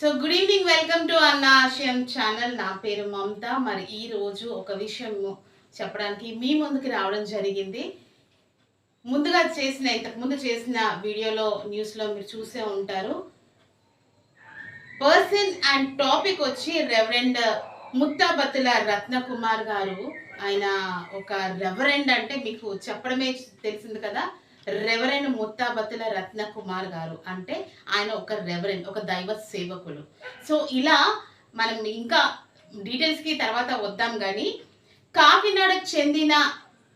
So good evening welcome to అన్న ఆశయం channel నా పేరు మమత. మరి ఈ రోజు ఒక విషయం చెప్పడానికి మీ ముందుకు రావడం జరిగింది. ముందుగా చేసిన ఇంతకుముందు చేసిన వీడియోలో న్యూస్లో మీరు చూసే ఉంటారు. పర్సన్ అండ్ టాపిక్ వచ్చి రెవరెండ్ ముత్తాబత్తుల రత్నకుమార్ గారు. ఆయన ఒక రెవరెండ్ అంటే మీకు చెప్పడమే తెలిసింది కదా. రెవరెండ్ ముత్తాబత్తుల రత్నకుమార్ గారు అంటే ఆయన ఒక రెవరెండ్ ఒక దైవ సేవకులు. సో ఇలా మనం ఇంకా డీటెయిల్స్కి తర్వాత వద్దాం కానీ కాకినాడకు చెందిన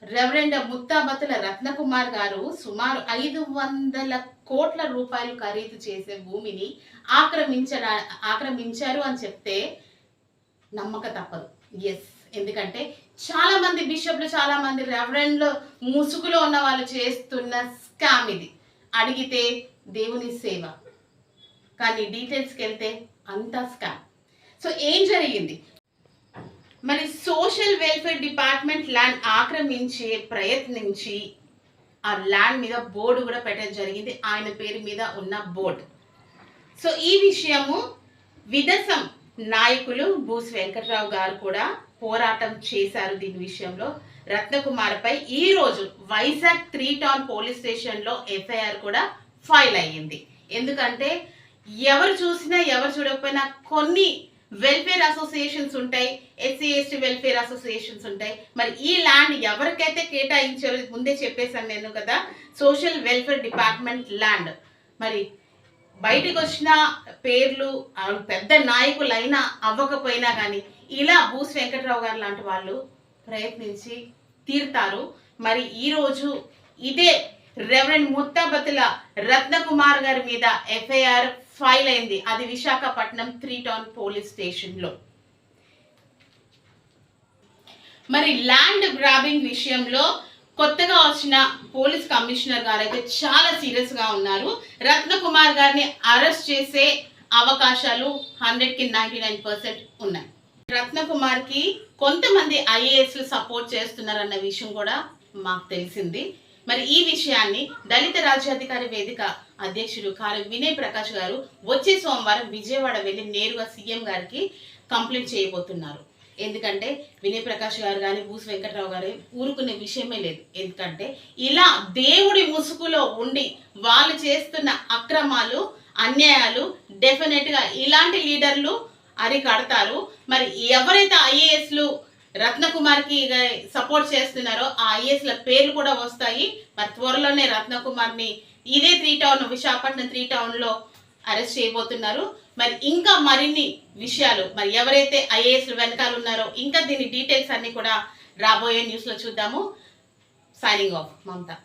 రెవరెండ్ ముత్తాబత్తుల రత్నకుమార్ గారు సుమారు ఐదు వందల కోట్ల రూపాయలు ఖరీదు చేసే భూమిని ఆక్రమించడా ఆక్రమించారు అని చెప్తే నమ్మక తప్పదు. ఎస్ ఎందుకంటే చాలా మంది బిషప్లు చాలా మంది రెవరెండ్లు ముసుగులో ఉన్న వాళ్ళు చేస్తున్న స్కామ్ ఇది. అడిగితే దేవుని సేవ. కానీ డీటెయిల్స్కి వెళ్తే అంతా స్కామ్ సో ఏం జరిగింది? మరి సోషల్ వెల్ఫేర్ డిపార్ట్మెంట్ ల్యాండ్ ఆక్రమించే ప్రయత్నించి ఆ ల్యాండ్ మీద బోర్డు కూడా పెట్టడం జరిగింది. ఆయన పేరు మీద ఉన్న బోర్డు సో ఈ విషయము విదసం నాయకులు బూస్ వెంకట్రావు గారు కూడా పోరాటం చేశారు దీని విషయంలో. రత్నకుమార్పై ఈ రోజు వైజాగ్ త్రీ టౌన్ పోలీస్ స్టేషన్లో ఎఫ్ఐఆర్ కూడా ఫైల్ అయ్యింది. ఎందుకంటే ఎవరు చూసినా ఎవరు చూడకపోయినా కొన్ని వెల్ఫేర్ అసోసియేషన్స్ ఉంటాయి ఎస్సీ ఎస్టీ వెల్ఫేర్ అసోసియేషన్స్ ఉంటాయి. మరి ఈ ల్యాండ్ ఎవరికైతే కేటాయించారో ముందే చెప్పేశాను నేను కదా సోషల్ వెల్ఫేర్ డిపార్ట్మెంట్ ల్యాండ్ మరి బయటకు వచ్చిన పేర్లు పెద్ద నాయకులైనా అవ్వకపోయినా కానీ ఇలా బూస్ వెంకట్రావు గారు లాంటి వాళ్ళు ప్రయత్నించి తీరుతారు. మరి ఈరోజు ఇదే రెవరెండ్ ముత్తాబతుల రత్నకుమార్ గారి మీద ఎఫ్ఐఆర్ ఫైల్ అయింది. అది విశాఖపట్నం త్రీ టౌన్ పోలీస్ స్టేషన్లో. మరి ల్యాండ్ గ్రాబింగ్ విషయంలో కొత్తగా వచ్చిన పోలీస్ కమిషనర్ గారు అయితే చాలా సీరియస్గా ఉన్నారు. రత్నకుమార్ గారిని అరెస్ట్ చేసే అవకాశాలు హండ్రెడ్కి నైన్టీ నైన్ పర్సెంట్ ఉన్నాయి. రత్నకుమార్కి కొంతమంది ఐఏఎస్ సపోర్ట్ చేస్తున్నారన్న విషయం కూడా మాకు తెలిసింది. మరి ఈ విషయాన్ని దళిత రాజ్యాధికారి వేదిక అధ్యక్షుడు కారు వినయ్ ప్రకాష్ గారు వచ్చే సోమవారం విజయవాడ వెళ్ళి నేరుగా సీఎం గారికి కంప్లీట్ చేయబోతున్నారు. ఎందుకంటే వినయ్ ప్రకాష్ గారు కానీ బూస్ వెంకట్రావు గారు ఊరుకునే విషయమే లేదు. ఎందుకంటే ఇలా దేవుడి ముసుగులో ఉండి వాళ్ళు చేస్తున్న అక్రమాలు అన్యాయాలు డెఫినెట్గా ఇలాంటి లీడర్లు అరికడతారు. మరి ఎవరైతే ఐఏఎస్లు రత్నకుమార్కి సపోర్ట్ చేస్తున్నారో ఆ ఐఏఎస్ల పేర్లు కూడా వస్తాయి. మరి త్వరలోనే రత్నకుమార్ని ఇదే త్రీ టౌన్ విశాఖపట్నం త్రీ టౌన్లో అరెస్ట్ చేయబోతున్నారు. మరి ఇంకా మరిన్ని విషయాలు మరి ఎవరైతే ఐఏఎస్ వెనకాల ఉన్నారో ఇంకా దీని డీటెయిల్స్ అన్ని కూడా రాబోయే న్యూస్లో చూద్దాము. Signing off Mamata.